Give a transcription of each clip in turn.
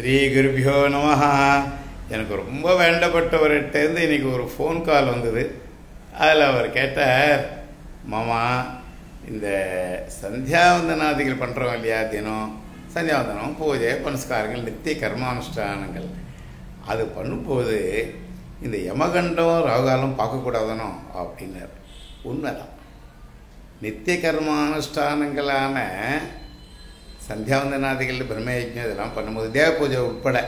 ஸ்ரீ குருபியோ நமஹா. எனக்கு ரொம்ப வேண்டப்பட்டவர்கிட்டேருந்து இன்னைக்கு ஒரு ஃபோன் கால் வந்தது. அதில் அவர் கேட்டார் மாமா இந்த சந்தியாவந்தனாதிகள் பண்ணுறோம் இல்லையா தினம்? சந்தியாவந்தனம் பூஜை பனஸ்காரங்கள் நித்திய கர்மானுஷ்டானங்கள். அது பண்ணும்போது இந்த யமகண்டம் ராகுகாலம் பார்க்கக்கூடாதனோ? அப்படின்னார். உண்மைதான். நித்திய கர்மானுஷ்டானங்களான சந்தியாவந்தநாதிகள் பிரம்மயஜம் இதெல்லாம் பண்ணும்போது தேவ பூஜை உட்பட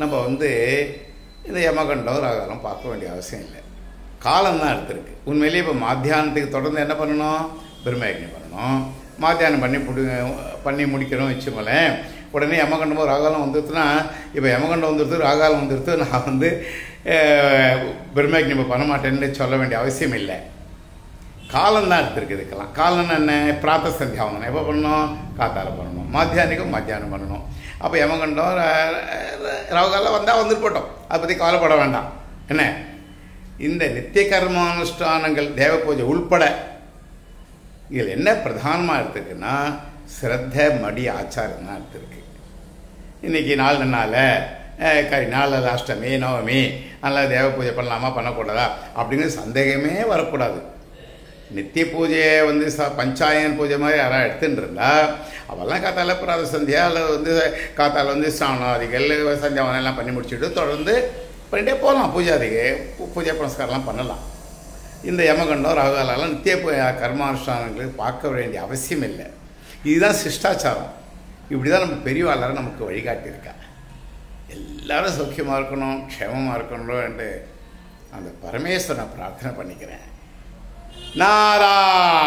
நம்ம வந்து இந்த யமகண்டம் ராகாலம் பார்க்க வேண்டிய அவசியம் இல்லை. காலம்தான் எடுத்திருக்கு. உண்மையிலேயே இப்போ மாத்தியானத்துக்கு தொடர்ந்து என்ன பண்ணணும்? பிரம்மயஜம் பண்ணணும். மாத்தியானம் பண்ணி புடி பண்ணி முடிக்கிறோம் வச்சுக்கோங்களேன். உடனே யமகண்டமோ ராகாலம் வந்துருச்சுன்னா இப்போ யமகண்டம் வந்துருத்து ராகாலம் வந்துருத்து நான் வந்து பிரம்மயஜம் பண்ண மாட்டேன்னு சொல்ல வேண்டிய அவசியம் இல்லை. காலம்தான் எடுத்திருக்கு இதுக்கெல்லாம். காலம்னா என்ன? பிராத்த சந்தியாவந்தனம் எப்போ பண்ணணும்? காத்தால பண்ணணும். மத்தியானிக்கும் மத்தியானம் பண்ணணும். அப்போ எமகண்டம் ரவகாலம் வந்தால் வந்துட்டு போட்டோம். அதை பற்றி கவலைப்பட வேண்டாம். என்ன? இந்த நித்திய கர்மானுஷ்டானங்கள் தேவ பூஜை உள்பட இதில் என்ன பிரதானமாக எடுத்துருக்குன்னா சிரத்த மடி ஆச்சாரம் தான் எடுத்திருக்கு இன்றைக்கி நாலு நாள் கறி நாளில் அஷ்டமி நவமி நல்லா தேவ பூஜை பண்ணலாமா பண்ணக்கூடாதா? அப்படிங்கிற சந்தேகமே வரக்கூடாது. நித்திய பூஜையை வந்து ச பஞ்சாயன் பூஜை மாதிரி யாராவது எடுத்துட்டு இருந்தா அவெல்லாம் காத்தால பிராத சந்தியா அல்லது வந்து காத்தால வந்து ஸ்நானாதிகள் சந்தியாவனம் எல்லாம் பண்ணி முடிச்சுட்டு தொடர்ந்து பண்ணிட்டே போகலாம் பூஜாதிக்கு பூஜை புனஸ்காரம்லாம் பண்ணலாம். இந்த யமகண்டம் ராகுகாலெல்லாம் நித்திய கர்மானுஷ்டானங்களுக்கு பார்க்க வேண்டிய அவசியம் இல்லை. இதுதான் சிஷ்டாச்சாரம். இப்படி தான் நம்ம பெரியவாளரை நமக்கு வழிகாட்டியிருக்கா. எல்லாரும் சௌக்கியமாக இருக்கணும் க்ஷேமமாக என்று அந்த பரமேஸ்வரனை பிரார்த்தனை பண்ணிக்கிறேன். Nada!